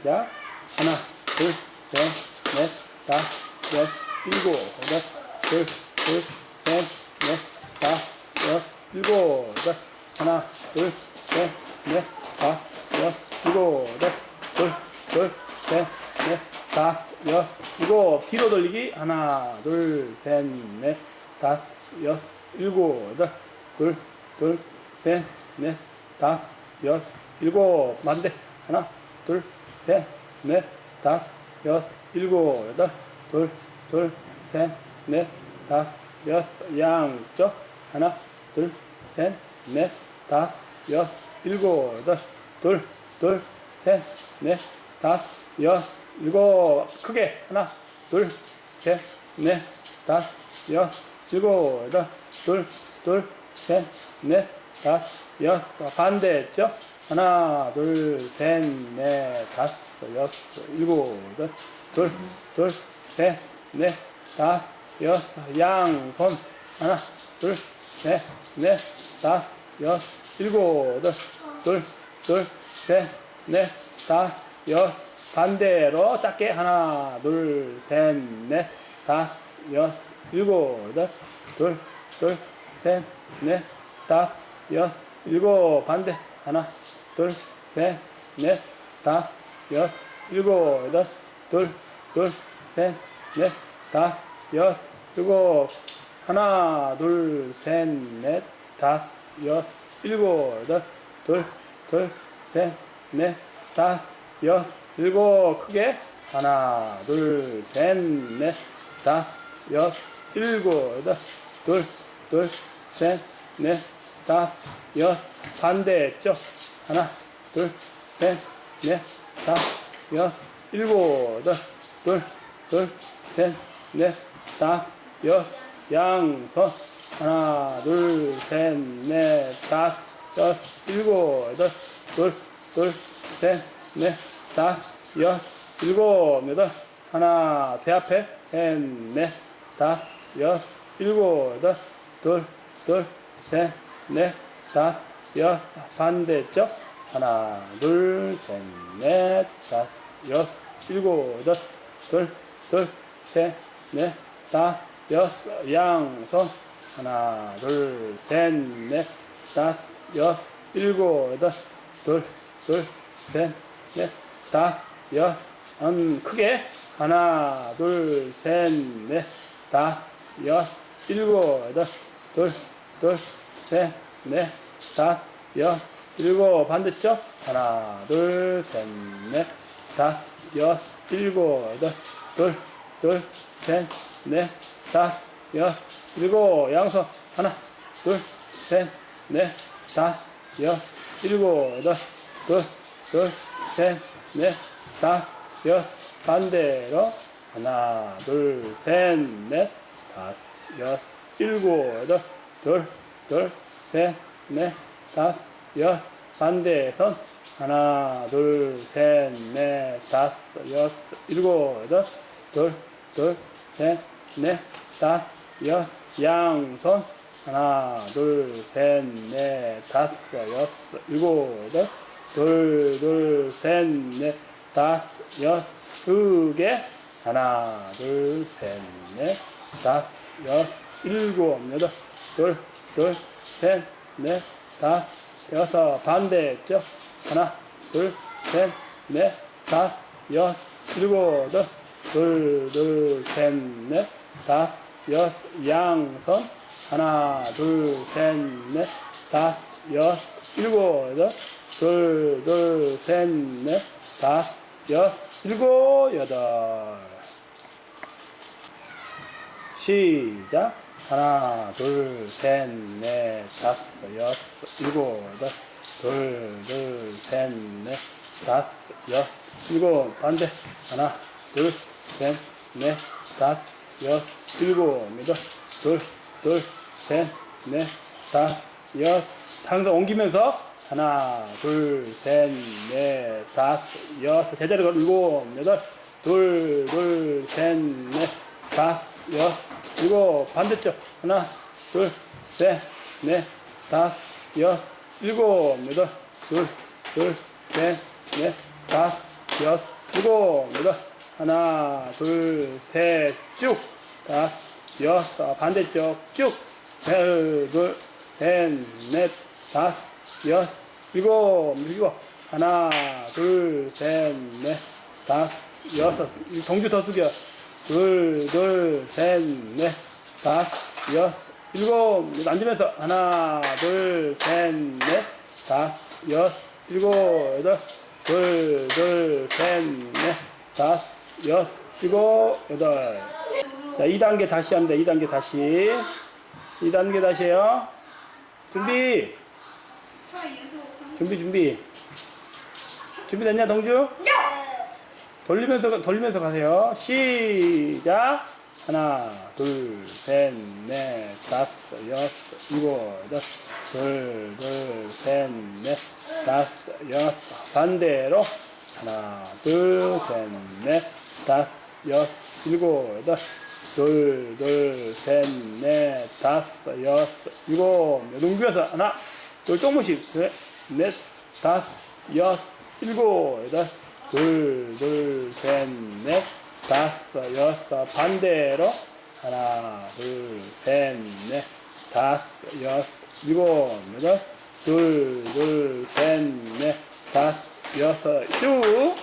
시작. 하나, 둘, 셋, 넷, 다섯, 여섯, 일곱, 여덟, 둘, 둘, 셋, 넷, 다섯, 여섯, 일곱, 여덟, 하나, 둘, 셋, 넷, 다섯, 여섯, 일곱, 여덟, 둘, 둘, 셋, 넷, 다섯, 여섯, 일곱. 뒤로 돌리기. 하나, 둘, 셋, 넷, 다섯, 여섯, 일곱, 여덟, 둘, 둘, 셋, 넷, 다섯, 여섯, 일곱. 반대. 하나, 둘, 셋, 넷, 다섯, 여섯, 일곱, 여덟, 둘, 둘, 셋, 넷, 다섯, 여섯. 양쪽. 하나, 둘, 셋, 넷, 다섯, 여섯, 일곱, 여덟, 둘, 둘, 셋, 넷, 다섯, 여섯, 일곱. 크게. 하나, 둘, 셋, 넷, 다섯, 여섯, 일곱, 여덟, 둘, 둘, 셋, 넷, 다섯, 여섯. 반대죠? 하나, 둘, 셋, 넷, 다섯, 여섯, 일곱, 여덟, 둘, 둘, 셋, 넷, 다섯, 여섯. 양손. 하나, 둘, 셋, 넷, 다섯, 여섯, 일곱, 여덟, 둘, 둘, 셋, 넷, 다섯, 여섯. 반대로 작게 하나, 둘, 셋, 넷, 다섯, 여섯, 일곱, 여덟, 둘, 둘, 셋, 넷, 다섯, 여섯, 일곱. 반대 하나, 둘, 셋, 넷, 다섯, 여섯, 일곱, 여덟, 둘, 둘, 셋, 넷, 다섯, 여섯, 일곱. 하나, 둘, 셋, 넷, 다섯, 여섯, 일곱, 여덟, 둘, 둘, 셋, 넷, 다섯, 여섯, 일곱. 크게. 하나, 둘, 셋, 넷, 다섯, 여섯, 일곱, 여덟, 둘, 둘, 셋, 넷, 다섯, 여섯. 반대쪽. 하나, 둘, 셋, 넷, 다섯, 여섯, 일곱, 여덟, 둘, 둘, 셋, 넷, 다섯, 여섯. 양손. 하나, 둘, 셋, 넷, 다섯, 여섯, 일곱, 여덟, 둘, 둘, 셋, 넷, 다섯, 여섯, 일곱, 여덟. 하나, 배 앞에, 셋, 넷, 다섯, 여섯, 일곱, 여덟, 둘, 둘, 셋, 넷, 다섯, 여섯. 반대쪽. 하나, 둘, 셋, 넷, 다섯, 여섯, 일곱, 여덟, 둘, 둘, 셋, 넷, 다섯, 여섯. 양손. 하나, 둘, 셋, 넷, 다섯, 여섯, 일곱, 여덟, 둘, 둘, 셋, 넷, 다섯, 여섯. 음, 크게. 하나, 둘, 셋, 넷, 다섯, 여섯, 일곱, 여덟, 둘, 둘, 셋, 넷, 다섯, 여섯, 일곱. 반대쪽. 하나, 둘, 셋, 넷, 다섯, 여섯, 일곱, 여덟, 둘, 둘, 셋, 넷, 다섯, 여섯, 일곱. 양손. 하나, 둘, 셋, 넷, 다섯, 여섯, 일곱, 여덟, 둘, 둘, 셋, 넷, 다섯, 여섯. 반대로. 하나, 둘, 셋, 넷, 다섯, 여섯, 일곱, 여덟, 둘, 둘, 셋, 넷, 다섯, 여섯. 반대 손. 하나, 둘, 셋, 넷, 다섯, 여섯, 일곱, 여덟, 둘, 둘, 셋, 넷, 다섯, 여섯. 양손. 하나, 둘, 셋, 넷, 다섯, 여섯, 일곱, 여덟, 둘, 둘, 셋, 넷, 다섯, 여섯, 두 개. 하나, 둘, 셋, 넷, 다섯, 여섯, 일곱, 여덟, 둘, 둘, 셋, 넷, 다섯, 여섯. 반대쪽. 하나, 둘, 셋, 넷, 다섯, 여섯, 일곱, 여덟, 둘, 둘, 셋, 넷, 다섯, 여섯. 양손. 하나, 둘, 셋, 넷, 다섯, 여섯, 일곱, 여덟, 둘, 둘, 셋, 넷, 다섯, 여섯, 일곱, 여덟. 시작. 하나, 둘, 셋, 넷, 다섯, 여섯, 일곱, 여덟, 둘, 둘, 셋, 넷, 다섯, 여섯, 일곱. 반대. 하나, 둘, 셋, 넷, 다섯, 여섯, 일곱, 여덟, 둘, 둘, 셋, 넷, 다섯, 여섯. 항상 옮기면서 하나, 둘, 셋, 넷, 다섯, 여섯. 제자리가 일곱, 여덟, 둘, 둘, 셋, 넷, 다섯, 여섯, 일곱. 반대쪽. 하나, 둘, 셋, 넷, 다섯, 여섯, 일곱, 여덟, 둘, 둘, 셋, 넷, 다섯, 여섯, 일곱, 여덟. 하나, 둘, 셋, 쭉. 다섯, 여섯. 반대쪽 쭉. 셋, 둘, 셋, 넷, 다섯, 여섯, 일곱, 일곱. 하나, 둘, 셋, 넷, 다섯, 여섯. 이 동주 더 숙여. 둘, 둘, 셋, 넷, 다섯, 여섯, 일곱. 앉으면서 하나, 둘, 셋, 넷, 다섯, 여섯, 일곱, 여덟. 둘, 둘, 셋, 넷, 다섯, 여섯, 일곱, 여덟. 자, 2단계 다시 합니다. 2단계 다시. 2단계 다시 해요. 준비. 준비, 준비. 준비됐냐, 동주? 돌리면서, 돌리면서 가세요. 시작. 하나, 둘, 셋, 넷, 다섯, 여섯, 일곱. 둘, 둘, 셋, 넷, 다섯, 여섯. 반대로. 하나, 둘, 셋, 넷, 다섯, 여섯, 일곱. 둘, 둘, 셋, 넷, 다섯, 여섯, 일곱. 농구에서 하나, 둘, 조금씩. 셋, 넷, 다섯, 여섯, 일곱, 여덟. 둘, 둘, 셋, 넷, 다섯, 여섯. 반대로. 하나, 둘, 셋, 넷, 다섯, 여섯, 일곱, 여덟. 둘, 둘, 셋, 넷, 다섯, 여섯. 쭉.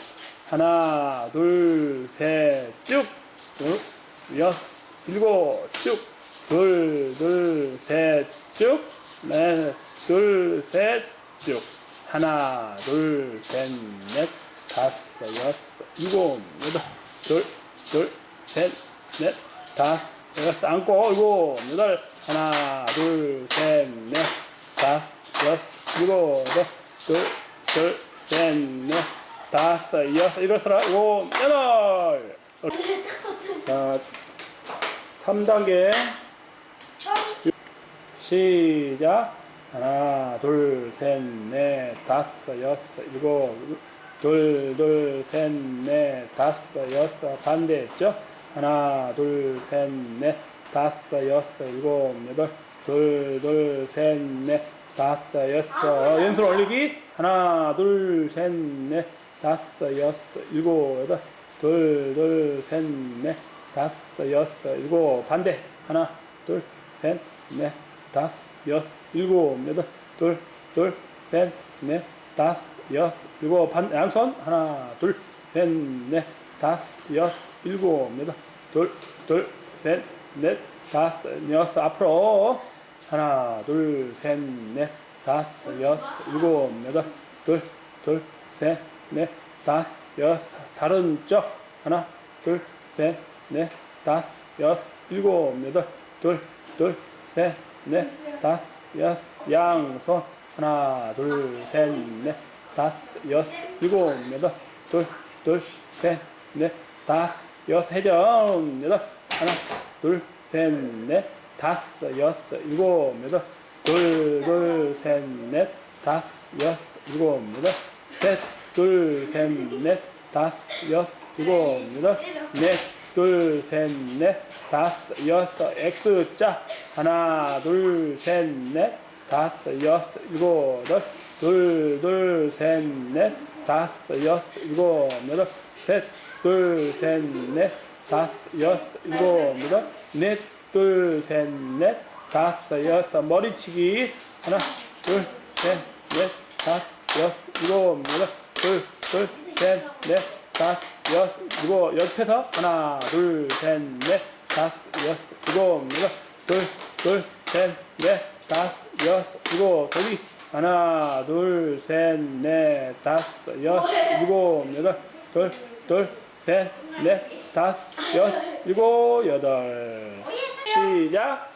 하나, 둘, 셋, 쭉. 둘, 여섯, 일곱, 쭉. 둘, 둘, 셋, 쭉. 넷, 둘, 셋, 쭉. 하나, 둘, 셋, 넷, 다섯, 여섯, 일곱, 여덟. 둘, 둘, 셋, 넷, 다섯, 여섯. 안고, 일곱, 여덟. 하나, 둘, 셋, 넷, 다섯, 여섯, 일곱, 여덟. 둘, 둘, 셋, 넷, 다섯, 여섯. 일어서라. 일곱, 여덟. 자, 3단계 시작 하나 둘 셋 넷 다섯 여섯 일곱 둘 둘 셋 넷 다섯 여섯 반대했죠? 하나 둘 셋 넷 다섯 여섯 일곱 여덟 둘 둘 셋 넷 다섯 여섯. 왼손 올리기. 하나 둘 셋 넷 다섯 여섯 일곱 여덟 둘 둘 셋 넷 다섯 여섯 일곱. 반대. 하나 둘 셋 넷 다섯 여섯 일곱 여덟 둘 둘 셋 넷 다섯 여섯 일곱 반 양손. 하나 둘 셋 넷 다섯 여섯 일곱 여덟 둘 둘 셋 넷 다섯 여섯. 앞으로 하나 둘 셋 넷 다섯 여섯 일곱 여덟 둘 둘 셋 넷 다섯 여섯. 다른 쪽. 하나 둘 셋 넷 다섯 여섯 일곱 여덟 둘 둘 셋 넷 다섯 여섯. 양손. 하나 둘 셋 넷 다섯 여섯 일곱 여덟 둘 둘 셋 넷 다섯 여섯 회전 여덟 하나 둘 셋 넷 다섯 여섯 일곱 여덟 둘 둘 셋 넷 다섯 여섯 일곱 여덟 셋 둘 셋 넷 다섯 여섯 일곱 여덟 넷, 둘, 셋, 넷, 다섯, 여섯, X자. 하나, 둘, 셋, 넷, 다섯, 여섯, 일곱, 여덟. 둘, 둘, 셋, 넷, 다섯, 여섯, 일곱, 여덟. 셋, 둘, 셋, 넷, 다섯, 여섯, 일곱, 여덟. 넷, 둘, 셋, 넷, 다섯, 여섯. 머리치기. 하나, 둘, 셋, 넷, 다섯, 여섯, 일곱, 여덟. 둘, 둘, 셋, 넷, 다섯, 여섯, 일곱, 옆에서 하나, 둘, 셋, 넷, 다섯, 여섯, 일곱, 여덟, 둘, 둘, 셋, 넷, 다섯, 여섯, 일곱, 저기 하나, 둘, 셋, 넷, 다섯, 여섯, 일곱, 여덟, 둘, 둘, 셋, 넷, 다섯, 여섯, 일곱, 여덟. 시작.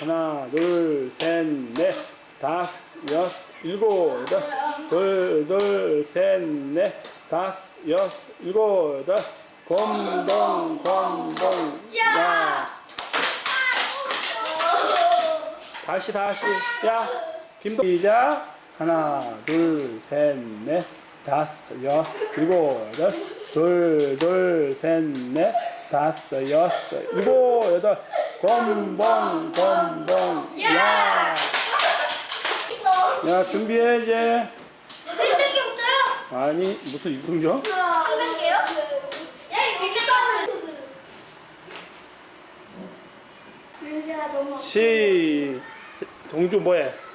하나, 둘, 셋, 넷, 다섯, 여섯, 일곱, 여덟, 둘, 둘, 셋, 넷, 다섯, 여섯, 일곱, 여덟, 곰동, 곰동, 야. 다시, 다시, 야. 김도 시작. 하나 둘 셋 넷. 다섯 여섯 일곱 여덟. 둘둘셋넷. 다섯 여섯 일곱 여덟. 건봉 건봉. 야. 야! 준비해 이제. 흔적이 없어요? 아니 무슨 이동정 한 개요? 야 이렇게 싸우는 윤지야 너무 시 동주 뭐해?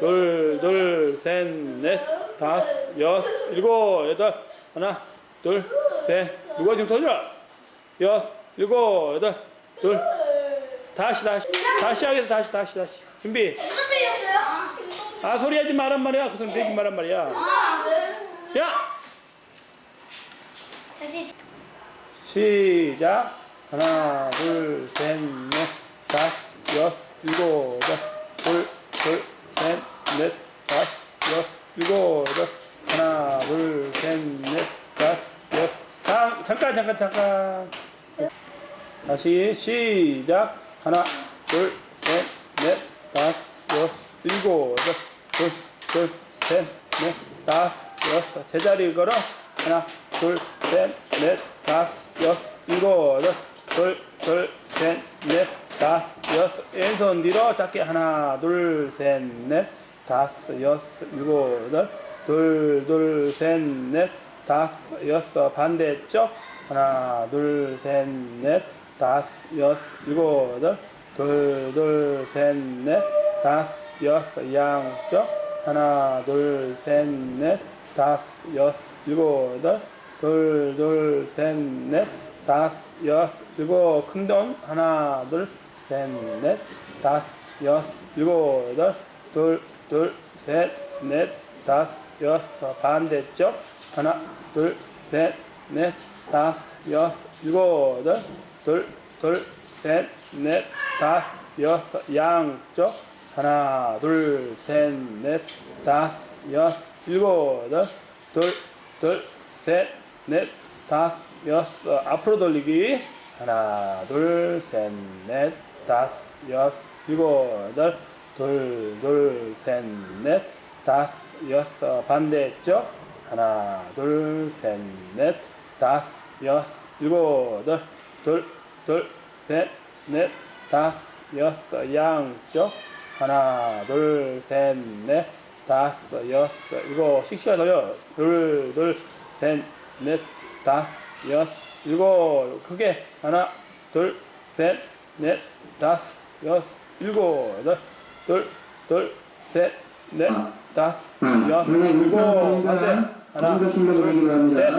둘 둘 셋 넷 다섯 여섯 일곱 여덟 하나 둘 셋. 누가 지금 터져 여섯 일곱 여덟 둘. 다시 다시. 다시 하겠어 다시 다시 다시. 준비? 아 소리 하지 말란 말이야. 그 소리 되지 말란 말이야. 야! 다시 시작. 하나 둘 셋 넷 다섯 여섯 일곱 여덟 둘둘셋 넷 다섯 여섯 일곱 여덟. 하나 둘 셋 넷 다섯 여섯. 잠, 잠깐 잠깐 잠깐. 다시 시작. 하나 둘 셋 넷 다섯 여섯 일곱 여덟. 둘 둘 셋 넷 다섯 여섯. 제자리 걸어. 하나 둘 셋 넷 다섯 여섯 일곱 여덟. 둘 둘 셋 넷 다섯 여섯. 왼손 뒤로 작게. 하나 둘 셋 넷 다섯 여섯 일곱 여덟 둘 둘 셋 넷 다섯 여섯. 반대쪽 하나 둘 셋 넷 다섯 여섯 일곱 여덟 둘 둘 셋 넷 다섯 여섯. 양쪽 하나 둘 셋 넷 다섯 여섯 일곱 여덟 둘 둘 셋 넷 다섯 여섯 일곱. 큰 돈? 하나 둘 셋 넷 다섯 여섯 일곱 여덟 둘 둘 셋 넷 다섯 여섯. 반대쪽. 하나 둘 셋 넷 다섯 여섯. 일곱. 여덟 둘둘 셋 넷 다섯 여섯. 양쪽. 하나 둘 셋 넷 다섯 여섯. 일곱. 여덟 둘둘 셋 넷 다섯 여섯. 앞으로 돌리기. 하나 둘 셋 넷 다섯 여섯. 일곱. 여덟 둘 둘 셋 넷 다섯 여섯 반대쪽. 하나 둘 셋 넷 다섯 여섯 일곱 여덟 둘둘 셋 넷 다섯 여섯 양쪽. 하나 둘 셋 넷 다섯 여섯 일곱. 씩씩하게 돌려. 둘 둘 셋 넷 다섯 여섯 일곱. 크게. 하나 둘 셋 넷 다섯 여섯 일곱. 여덟 둘둘셋 넷 다섯 여섯 일곱 반대 하나 둘셋넷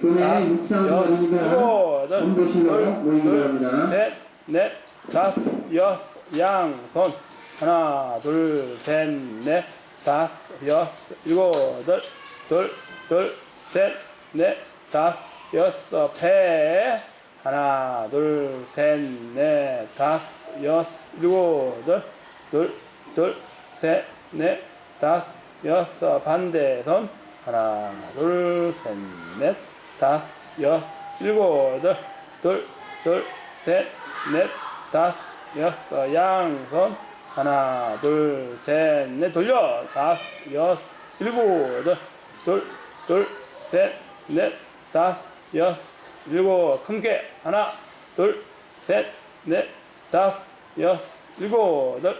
교내 육상으로 다니다가 전도신으로 모이기 바랍니다. 셋, 넷, 다섯, 여섯, 양손. 하나, 둘, 셋, 넷, 다섯, 여섯, 일곱, 여덟, 둘, 둘, 셋, 넷, 다섯, 여섯, 배. 하나, 둘, 셋, 넷, 다섯, 여섯, 일곱, 여덟, 둘, 둘, 셋, 넷, 다섯, 여섯, 반대 손. 하나, 둘, 셋, 넷, 다섯, 여섯, 일곱, 여덟, 둘, 둘, 셋, 넷, 다섯, 여섯, 양손. 하나, 둘, 셋, 넷, 돌려. 다섯, 여섯, 일곱, 여덟, 둘, 둘, 셋, 넷, 다섯, 여섯, 일곱, 큰게 하나, 둘, 셋, 넷, 다섯, 여섯, 일곱, 여덟,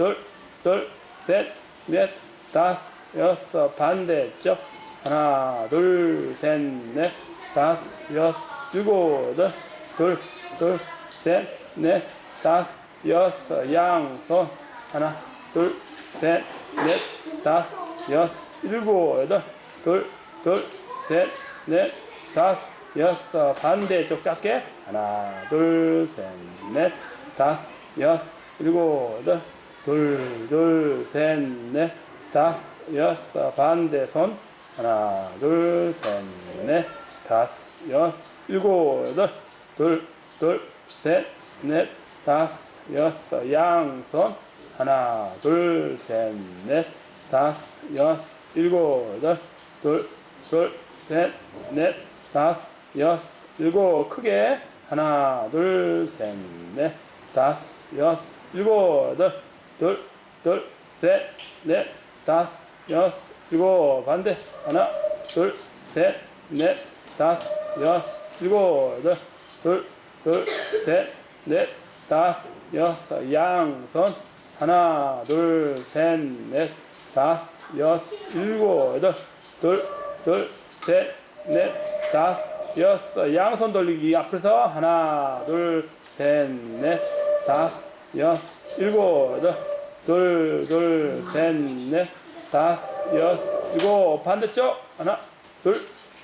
둘, 둘, 셋, 넷, 다섯, 여섯, 반대쪽. 하나, 둘, 셋, 넷, 다섯, 여섯, 일곱, 여덟, 둘, 둘, 셋, 넷, 다섯, 여섯, 양손. 하나, 둘, 셋, 넷, 다섯, 여섯, 일곱, 여덟, 둘, 둘, 셋, 넷, 다섯, 여섯, 반대쪽 작게. 하나, 둘, 셋, 넷, 다섯, 여섯, 일곱, 여덟, 둘, 둘, 셋, 넷, 다섯, 여섯, 반대 손. 하나, 둘, 셋, 넷, 다섯, 여섯, 일곱, 여덟, 둘, 둘, 셋, 넷, 다섯, 여섯, 양손. 하나, 둘, 셋, 넷, 다섯, 여섯, 일곱, 여덟, 둘, 둘, 셋, 넷, 다섯, 여섯, 일곱, 크게. 하나, 둘, 셋, 넷, 다섯, 여섯, 일곱, 여덟, 둘, 둘, 셋, 넷, 다섯, 여섯, 일곱, 반대. 하나, 둘, 셋, 넷, 다섯, 여섯, 일곱, 여덟, 둘, 둘, 셋, 넷, 다섯, 여섯, 양손. 하나, 둘, 셋, 넷, 다섯, 여섯, 일곱, 여덟, 둘, 둘, 셋, 넷, 다섯, 여섯, 양손 돌리기 앞에서 하나, 둘, 셋, 넷, 다섯, 여섯, 일곱, 여덟, 둘, 둘, 셋, 넷, 다섯, 여섯, 일곱, 반대쪽. 하나, 둘,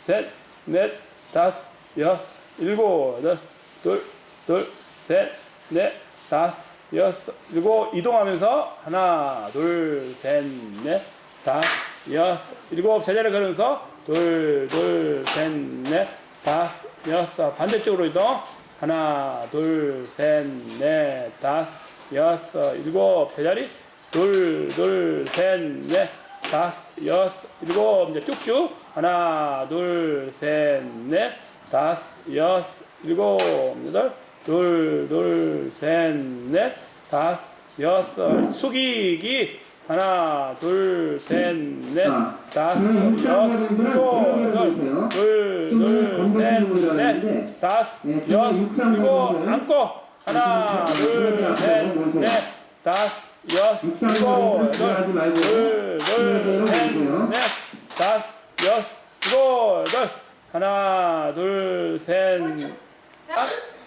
셋, 넷, 다섯, 여섯, 일곱, 여덟, 둘, 둘, 셋, 넷, 다섯, 여섯, 일곱. 이동하면서 하나, 둘, 셋, 넷, 다섯, 여섯, 일곱. 제자리 걸으면서 둘, 둘, 셋, 넷, 다섯, 여섯 반대쪽으로 이동. 하나, 둘, 셋, 넷, 다섯, 여섯, 일곱 제자리. 둘, 둘, 셋, 넷, 다섯, 여섯, 일곱. 이제 쭉쭉. 하나, 둘, 셋, 넷, 다섯, 여섯, 일곱, 여덟, 둘, 둘, 셋, 넷, 다섯, 여섯, 숙이기. 하나, 둘, 셋, 넷, 다섯, 여섯, 일곱, 여덟, 둘, 둘, 셋, 넷, 다섯, 여섯, 일곱, 안고 하나, 둘, 셋, 넷, 다섯, 여섯, 일곱, 여덟, 둘, 둘, 셋, 넷, 다섯, 여섯, 일곱, 여덟, 하나, 둘, 셋, 넷,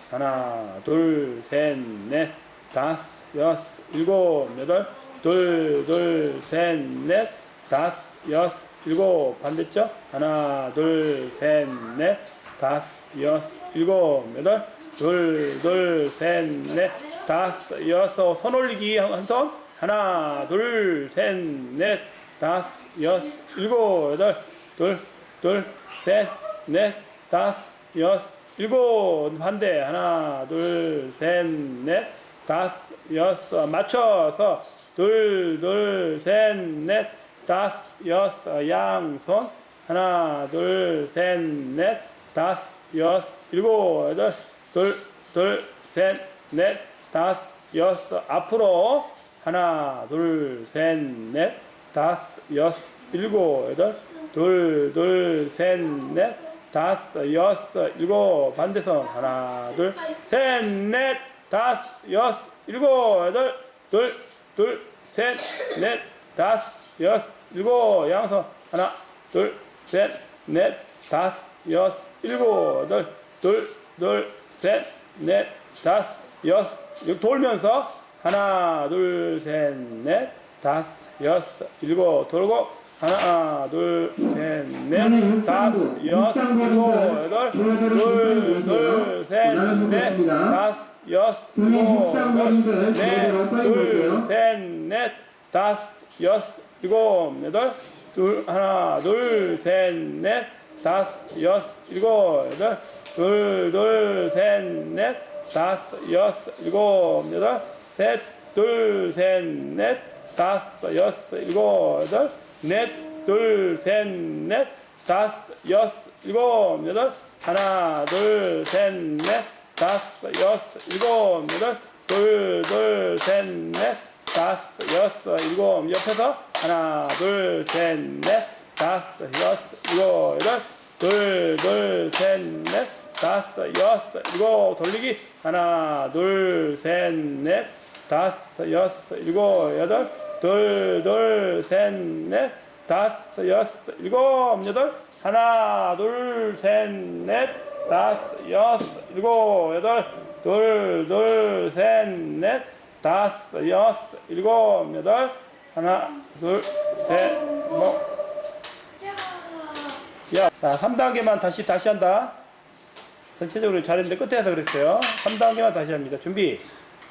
하나, 둘, 셋, 넷, 다섯, 여섯, 일곱, 여덟, 둘, 둘, 셋, 넷, 다섯, 여섯, 일곱, 반대쪽. 하나, 둘, 셋, 넷, 다섯, 여섯, 일곱, 여덟, 둘, 둘, 셋, 넷, 다섯, 여섯, 손 올리기 한 손. 하나, 둘, 셋, 넷, 다섯, 여섯, 일곱, 여덟, 둘, 둘, 셋, 넷, 다섯, 여섯, 일곱, 반대. 하나, 둘, 셋, 넷, 다섯, 여섯, 맞춰서. 둘, 둘, 셋, 넷, 다섯, 여섯, 양손. 하나, 둘, 셋, 넷, 다섯, 여섯, 일곱, 여덟, 둘, 둘, 셋, 넷, 다섯, 여섯, 앞으로. 하나, 둘, 셋, 넷, 다섯, 여섯, 일곱, 여덟, 둘, 둘, 셋, 넷, 다섯, 여섯, 일곱, 반대손. 하나, 둘, 셋, 넷, 다섯, 여섯, 일곱, 여덟, 둘, 둘, 셋, 넷, 다섯, 여섯, 일곱, 양손. 하나, 둘, 셋, 넷, 다섯, 여섯, 일곱, 여덟, 둘, 둘, 셋, 넷, 다섯, 여섯, 여기 돌면서 하나, 둘, 셋, 넷, 다섯, 여섯, 일곱, 돌고 하나, 둘, 셋, 넷, 다섯, 여섯, 일곱, 여덟, 둘, 둘, 셋, 넷, 다섯, 여섯, 일곱, 여덟, 넷, 둘, 셋, 넷, 다섯, 여섯, 일곱, 여덟, 둘, 하나, 둘, 셋, 넷, 다섯, 여섯, 일곱, 여덟, 둘, 둘, 셋, 넷, 다섯, 여섯, 일곱, 여덟, 셋, 둘, 셋, 넷, 다섯, 여섯, 일곱, 여덟, 넷, 둘, 셋, 넷, 다섯, 여섯, 일곱, 여덟, 하나, 둘, 셋, 넷, 다섯, 여섯, 일곱, 여덟, 둘, 둘, 셋, 넷, 다섯, 여섯, 일곱, 옆에서 하나, 둘, 셋, 넷, 다섯, 여섯, 일곱, 여덟, 둘, 둘, 셋, 넷, 다섯, 여섯, 일곱, 돌리기. 하나, 둘, 셋, 넷, 다섯, 여섯, 일곱, 여덟, 둘, 둘, 셋, 넷, 다섯, 여섯, 일곱, 여덟, 하나, 둘, 셋, 넷, 다섯, 여섯, 일곱, 여덟, 둘, 둘, 셋, 넷, 다섯, 여섯, 일곱, 여덟, 하나, 둘, 셋, 뭐. 야, 자, 3단계만 다시, 다시 한다. 전체적으로 잘했는데 끝에서 그랬어요. 3단계만 다시 합니다. 준비.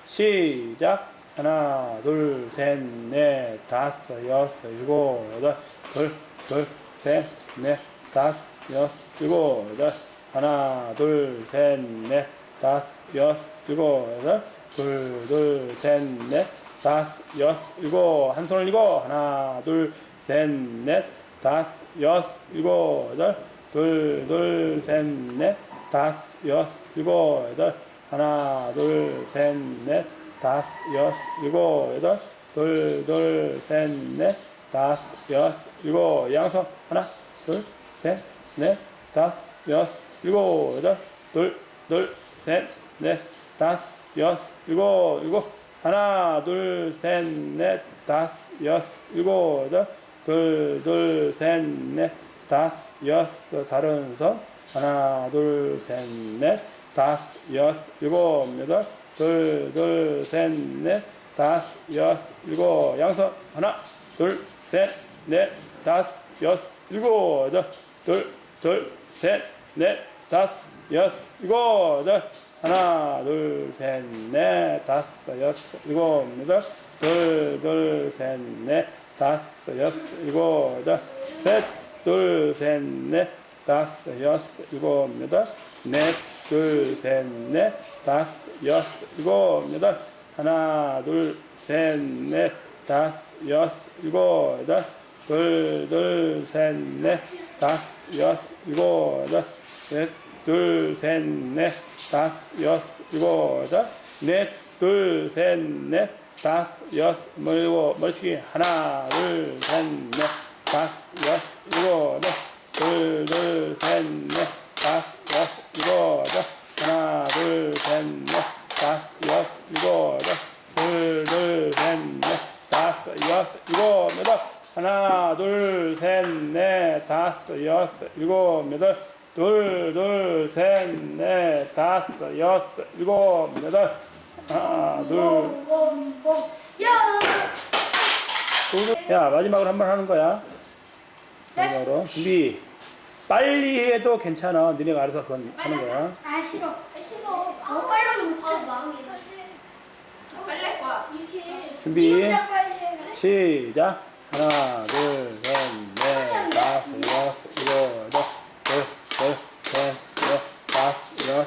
시작. 하나, 둘, 셋, 넷, 다섯, 여섯, 일곱, 여덟, 둘, 둘, 셋, 넷, 다섯, 여섯, 일곱, 여덟, 하나, 둘, 셋, 넷, 다섯, 여섯, 일곱, 여덟, 둘, 둘, 셋, 넷, 다섯, 여섯, 일곱, 한손 올리고, 하나, 둘, 셋, 넷, 다섯, 여섯, 일곱, 여덟, 둘, 둘, 셋, 넷, 다섯, 여섯, 일곱, 여덟, 하나, 둘, 셋, 넷, 다섯, 여섯, 일곱, 여덟, 둘, 둘, 셋, 넷, 다섯, 여섯, 일곱, 양손. 하나, 둘, 셋, 넷, 다섯, 여섯, 일곱, 여덟, 둘, 둘, 셋, 넷, 다섯, 여섯, 일곱, 일곱. 하나, 둘, 셋, 넷, 다섯, 여섯, 일곱, 여덟, 둘, 둘, 셋, 넷, 다섯, 여섯, 다른 손. 하나, 둘, 셋, 넷, 다섯, 여섯, 일곱, 여덟, 둘, 둘, 셋, 넷, 다섯, 여섯, 일곱, 양손. 하나, 둘, 셋, 넷, 다섯, 여섯, 일곱, 여덟, 둘, 둘, 셋, 넷, 다섯, 여섯, 일곱, 여덟, 하나, 둘, 셋, 넷, 다섯, 여섯, 일곱, 여덟, 둘, 둘, 셋, 넷, 다섯, 여섯, 일곱, 여덟, 셋, 둘, 셋, 넷, 다섯, 여섯, 일곱, 여덟, 넷, 둘, 셋, 넷, 다섯, 여섯, 일곱, 여덟, 하나, 둘, 셋, 넷, 다섯, 여섯, 일곱, 여덟, 둘, 둘, 셋, 넷, 다섯, 여섯, 일곱, 여덟, 넷, 둘, 셋, 넷, 다섯, 여섯, 일곱, 여덟, 넷, 둘, 셋, 넷, 다섯, 여섯, 일곱, 멀치기 하나, 둘, 셋, 넷, 다섯, 여섯, 일곱, 여덟, 둘, 둘, 셋, 넷, 다섯, 여섯, 일곱, 여덟, 하나, 둘, 셋, 넷, 다섯, 여섯, 일곱, 여덟, 둘, 둘, 셋, 넷, 다섯, 여섯, 일곱, 여덟, 하나, 둘, 셋, 넷, 다섯, 여섯, 일곱, 여덟, 둘, 둘, 셋, 넷, 다섯, 여섯, 일곱, 여덟, 하나, 둘, 둘. 야, 마지막으로 한 번 하는 거야. 마지막으로. 준비. 빨리 해도 괜찮아. 너네가 알아서 그건 하는 거야. 아 싫어 싫어 더 빨리 못해 빨리 할 거야. 준비. 시작. 하나, 둘, 셋, 넷, 다섯, 여섯, 일곱, 여덟, 둘, 둘, 셋, 넷, 다섯, 여섯,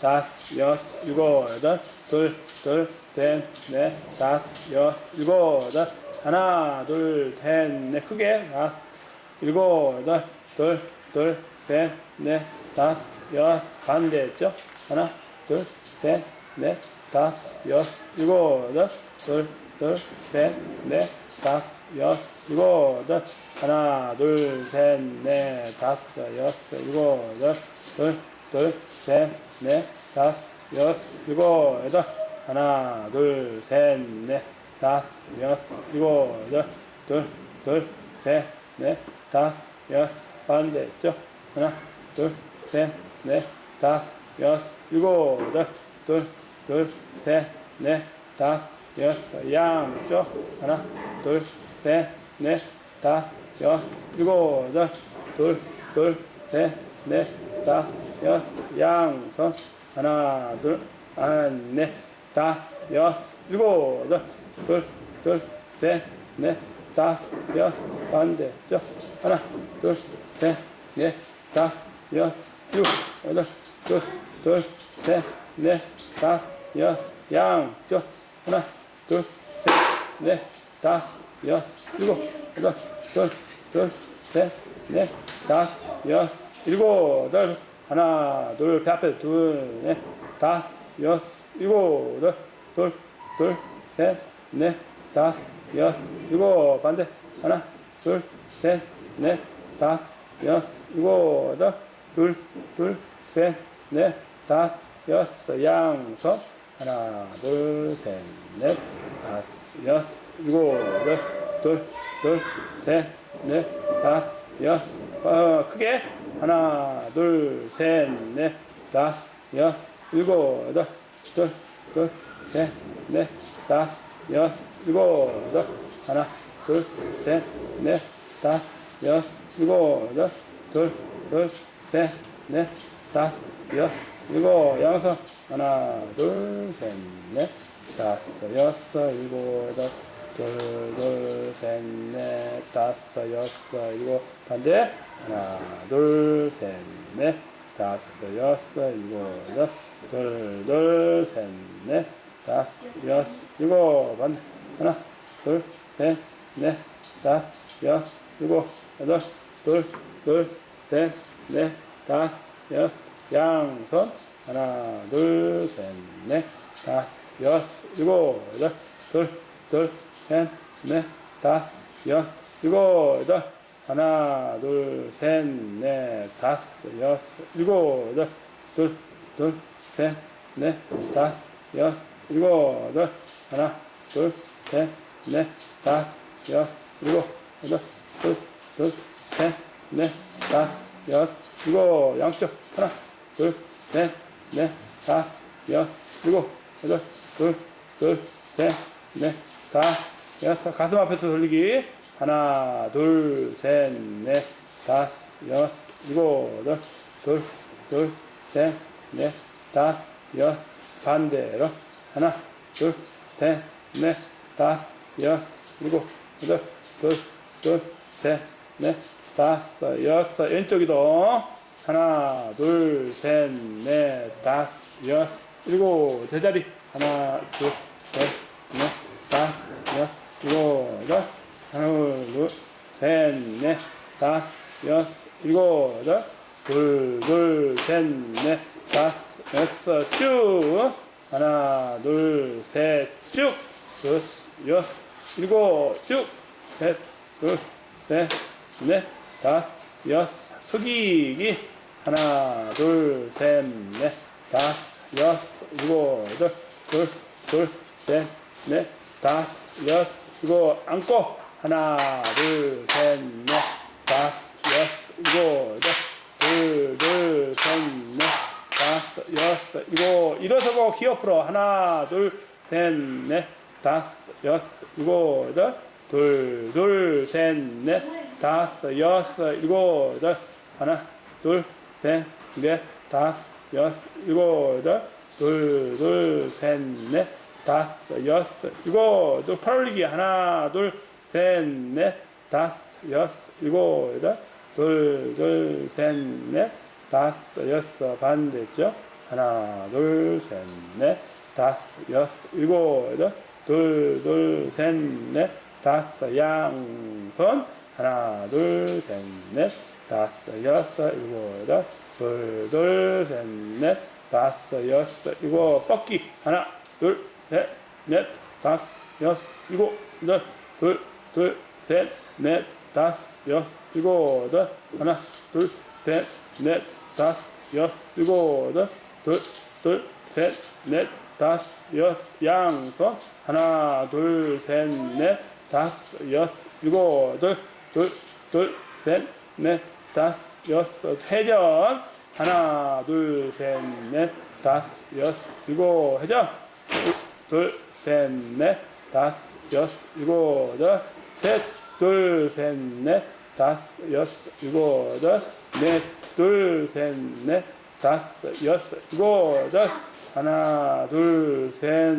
다섯, 여섯, 일곱, 여덟, 둘, 둘, 셋, 넷, 다섯, 여섯, 일곱, 여덟, 하나, 둘, 셋, 넷, 크게, 다섯, 일곱, 여덟, 둘, 둘, 셋, 넷, 다섯, 여섯, 반대 했죠? 하나, 둘, 셋, 넷, 다섯, 여섯, 일곱, 여덟, 둘, 둘, 셋, 넷, 다섯, 여섯, 일곱, 여덟, 하나, 둘, 셋, 넷, 다섯, 여섯, 일곱, 여덟, 둘, 둘, 셋, 넷, 다섯, 여섯, 일곱, 여덟, 하나, 둘, 셋, 넷, 다섯, 여섯, 일곱, 여덟, 둘, 둘, 셋, 넷, 다섯, 여섯, 반대 했죠? 하나, 둘, 셋, 넷, 다섯, 여섯, 일곱, 여덟, 둘, 둘, 셋, 넷, 다섯, 여섯, 양쪽 하나, 둘, 셋, 넷, 다섯, 여섯, 일곱, 여덟, 둘, 둘, 셋, 넷, 다섯, 여섯, 양손 하나, 둘, 한, 넷, 다섯, 여섯, 일곱, 여덟, 둘, 둘, 셋, 넷, 다섯, 여섯, 반대죠. 하나, 둘, 셋, 넷, 다섯, 여섯, 일곱, 여덟, 둘, 둘, 셋, 넷, 다섯, 여섯, 양쪽 하나, 둘, 셋, 넷, 다섯, 여섯, 일곱, 여덟, 둘, 둘, 셋, 넷, 다섯, 여섯, 일곱, 여덟, 하나, 둘, 배 앞에 둘, 넷, 다섯, 여섯, 일곱, 여덟, 둘, 둘, 셋, 넷, 다섯, 여섯, 일곱, 반대, 하나, 둘, 셋, 넷, 다섯, 여섯, 일곱, 여덟, 둘, 둘, 셋, 넷, 다섯, 여섯, 양손, 하나, 둘, 셋, 넷, 다섯, 여섯, 일곱, 여덟, 둘, 둘, 셋, 넷, 다섯, 여섯, 어, 크게, 하나, 둘, 셋, 넷, 다섯, 여섯, 일곱, 여덟, 둘, 둘, 셋, 넷, 다섯, 여섯, 일곱, 여덟, 하나, 둘, 셋, 넷, 다섯, 여섯, 일곱, 여덟, 둘, 둘, 셋, 넷, 다섯, 여섯, 일곱, 양손, 하나, 둘, 셋, 넷, 다섯, 여섯, 일곱, 여덟, 둘, 둘, 셋, 넷, 다섯, 여섯, 일곱, 반대. 하나, 둘, 셋, 넷, 다섯, 여섯, 일곱, 여덟. 둘, 둘, 셋, 넷, 다섯, 여섯, 일곱, 반대. 하나, 둘, 셋, 넷, 다섯, 여섯, 일곱, 여덟. 둘, 둘, 셋, 넷, 다섯, 여섯. 양손. 하나, 둘, 셋, 넷, 다섯, 여섯, 일곱, 여덟. 둘, 둘, 셋, 넷, 다섯, 여섯, 일곱, 여덟. 하나, 둘, 셋, 넷, 다섯, 여섯, 일곱, 여덟. 둘, 둘, 셋, 넷, 다섯, 여섯, 일곱, 여덟. 하나, 둘, 셋, 넷, 다섯, 여섯, 일곱, 여덟. 둘, 둘, 셋, 넷, 다섯, 여섯, 일곱. 양쪽. 하나, 둘, 셋, 넷, 다섯, 여섯, 일곱, 여덟. 둘, 둘, 셋, 넷, 다섯, 여섯. 가슴 앞에서 돌리기. 하나, 둘, 셋, 넷, 다섯, 여섯, 일곱, 여덟. 둘, 둘, 셋, 넷, 다섯, 여섯. 반대로. 하나, 둘, 셋, 넷, 다섯, 여섯, 일곱, 여덟. 둘, 둘, 셋, 넷, 다섯, 여섯. 왼쪽 이동. 하나, 둘, 셋, 넷, 다섯, 여섯, 일곱. 제자리. 하나, 둘, 셋, 넷, 다섯, 여섯, 일곱, 여덟. 하나, 둘, 셋, 넷, 다섯, 여섯, 일곱, 여덟. 둘, 둘, 셋, 넷, 다섯, 여섯, 쭉. 하나, 둘, 셋, 쭉. 여섯, 여섯, 일곱, 쭉. 셋, 둘, 셋, 넷, 다섯, 여섯. 숙이기. 하나, 둘, 셋, 넷, 다섯, 여섯, 일곱, 여덟. 둘, 둘, 셋, 넷, 다섯, 여섯, 일곱. 앉고. 하나, 둘, 셋, 넷, 다섯, 여섯, 일곱, 여덟. 둘, 둘, 셋, 넷, 다섯, 여섯, 일곱. 일어서고 기어 풀어. 하나, 둘, 셋, 넷, 다섯, 여섯, 일곱, 여덟. 둘, 둘, 셋, 넷, 다섯, 여섯, 일곱, 여덟. 하나, 둘, 셋, 넷, 다섯, 여섯, 일곱, 여덟. 둘, 둘, 셋, 넷, 다섯, 여섯, 일곱. 또팔 올리기. 하나, 둘, 셋, 넷, 다섯, 여섯, 일곱, 여덟. 둘, 둘, 셋, 넷, 다섯, 여섯. 반대죠. 하나, 둘, 셋, 넷, 다섯, 여섯, 일곱, 여덟. 둘, 둘, 셋, 넷, 다섯, 양손. 하나, 둘, 셋, 넷, 다섯, 여섯, 일곱, 여덟. 둘, 둘, 셋, 넷, 다섯, 여섯, 일곱. 뻗기. 하나, 둘, 셋, 넷, 다섯, 여섯, 일곱, 여덟. 둘, 둘, 셋, 넷, 다섯, 여섯, 일곱, 여덟. 하나, 둘, 셋, 넷, 다섯, 여섯, 일곱, 여덟. 둘, 둘, 셋, 넷, 다섯, 여섯. 양손. 하나, 둘, 셋, 넷, 다섯, 여섯, 일곱, 여덟. 둘, 둘, 셋, 넷, 다섯, 여섯. 회전. 하나, 둘, 셋, 넷, 다섯, 여섯, 일곱. 회전. 둘, 둘, 셋, 넷, 다섯, 여섯, 일곱, 여덟. 셋, 둘, 셋, 넷, 다섯, 여섯, 일곱, 여덟. 넷, 둘, 셋, 넷, 다섯, 여섯, 일곱, 여덟. 하나, 둘, 셋,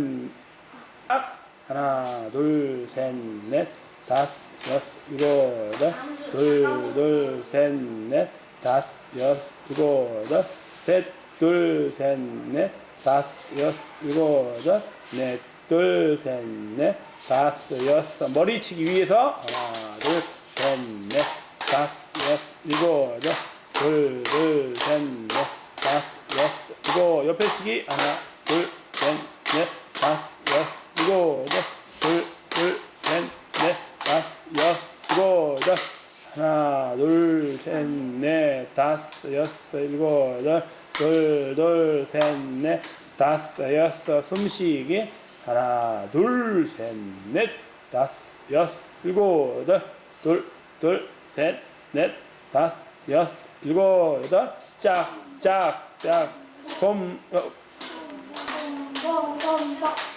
악! 하나, 둘, 셋, 넷, 다섯, 여섯, 일곱, 여덟. 둘, 둘, 셋, 넷, 다섯, 여섯, 일곱, 여덟. 셋, 둘, 셋, 넷, 다섯, 여섯, 일곱, 여덟. 넷, 둘, 셋, 넷, 다섯, 여섯. 머리 치기 위해서. 하나, 둘, 셋, 넷, 다섯, 여섯, 일곱, 여덟. 둘, 둘, 셋, 넷, 다섯, 여섯, 일곱. 옆에 치기. 하나, 둘, 셋, 넷, 다섯, 여섯, 일곱, 여덟. 둘, 둘, 셋, 넷, 다섯, 여섯, 일곱, 여덟. 하나, 둘, 셋, 넷, 다섯, 여섯, 일곱, 여덟. 둘, 둘, 셋, 넷, 다섯, 여섯. 숨쉬기. 하나, 둘, 셋, 넷, 다섯, 여섯, 일곱, 여덟. 둘, 둘, 셋, 넷, 다섯, 여섯, 일곱, 여덟. 짝, 짝, 짝. 곰, 어, 뻥뻥뻥